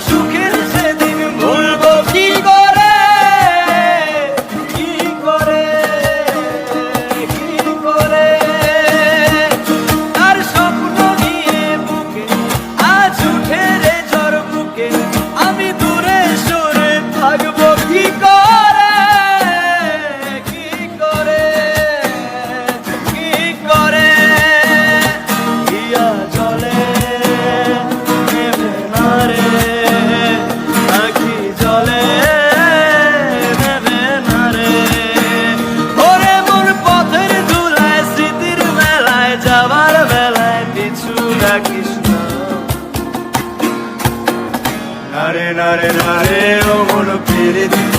수 যাওয়ার বেলায় পিছু রাখিস না। নারে নারে নারে ও মন পেরে দিস